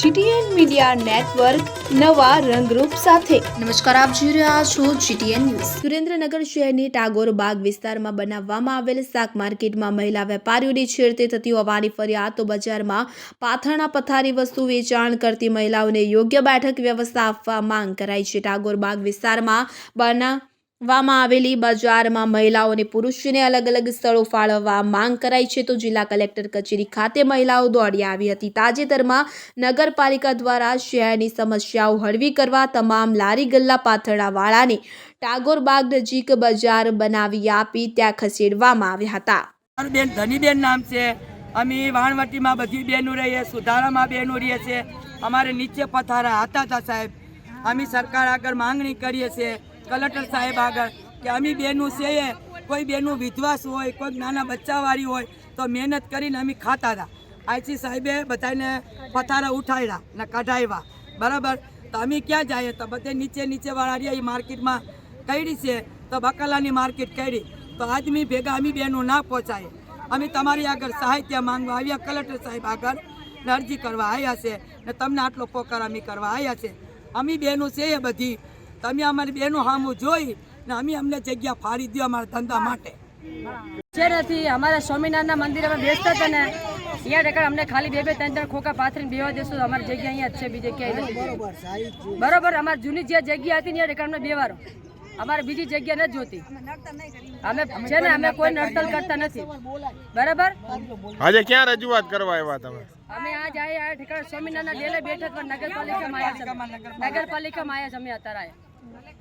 GTN media network નવા રંગરૂપ સાથે. નમસ્કાર, આપ જોઈ રહ્યા છો જીટીએન ન્યૂઝ. સુરેન્દ્રનગર શહેરની ટાગોર બાગ વિસ્તારમાં બનાવવામાં આવેલ શાક માર્કેટમાં મહિલા વેપારીઓની છેડતી થતી હોવાની ફરિયાદ, તો બજારમાં પાથરણા પથારી વસ્તુ વેચાણ કરતી મહિલાઓને યોગ્ય બેઠક વ્યવસ્થા આપવા માંગ કરાઈ છે. ટાગોર બાગ વિસ્તારમાં બનાવવામાં આવેલી બજારમાં મહિલાઓ અને પુરુષોને અલગ અલગ સ્થળો ફાળવવા માંગ કરાઈ છે તો જિલ્લા કલેક્ટર કચેરી ખાતે મહિલાઓ દોડી આવી હતી. તાજેતરમાં નગરપાલિકા દ્વારા શહેરની સમસ્યાઓ હળવી કરવા તમામ લારી ગલ્લા પાથરણાવાળાને ટાગોર બાગ નજીક બજાર બનાવી આપી ત્યાં ખસેડવામાં આવ્યા હતા. બેન ધનીબેન નામ છે. અમે વાણવટીમાં બધી બહેનો રહીએ, સુધારામાં બહેનો રહીએ છીએ. અમારે નીચે પથારા હતા હતા સાહેબ. અમે સરકાર આગળ માંગણી કરીએ છીએ. કલેક્ટર સાહેબ આગળ કે અમે બેનું છે એ કોઈ બેનું વિધવાસ હોય, કોઈ નાના બચ્ચાવાળી હોય, તો મહેનત કરીને અમે ખાતા હતા. આઈસી સાહેબે બધાને પથારા ઉઠાડ્યા ને કઢાવ્યા બરાબર? તો અમે ક્યાં જઈએ? તો બધે નીચે નીચેવાળા રહ્યા એ માર્કેટમાં. કરી છે? તો બકાલાની માર્કેટ કરી તો આદમી ભેગા અમે બેનું ના પહોંચાય અમે તમારી આગળ સાહિત્ય માંગવા આવ્યા, કલેક્ટર સાહેબ આગળ અરજી કરવા આવ્યા છે, ને તમને આટલો પોકાર અમે કરવા આવ્યા છે. અમે બેનું છે એ બધી. તમે અમારી બહેનો સામું જોઈ ને અમે અમને જગ્યા ફાડી દો અમારા ધંધા માટે. નથી અમારા સ્વામિનારાયણ મંદિર અમે બેસતા હતા ને અહીંયા ટેકર અમને ખાલી બે બે ત્રણ ત્રણ ખોખા પાથરીને બેવા દેશું અમારી જગ્યા અહીંયા જ છે બીજી ક્યાંય નથી. બરોબર અમારી જૂની જે જગ્યા હતી ને ટેકર અમને બેવારો અમારે બીજી જગ્યા નથી જોતી. અમે છે ને અમે કોઈ નડતલ કરતા નથી. બરાબર આજે ક્યાં રજૂઆત કરવા આવ્યા તમે? અમે આજ આયા ઠેકાણ સ્વામિનારાયણ ડેલે બેઠક પર નગરપાલિકામાં આવ્યા છે. નગરપાલિકામાં આવ્યા છે અમે અત્યારે આયા. Gracias.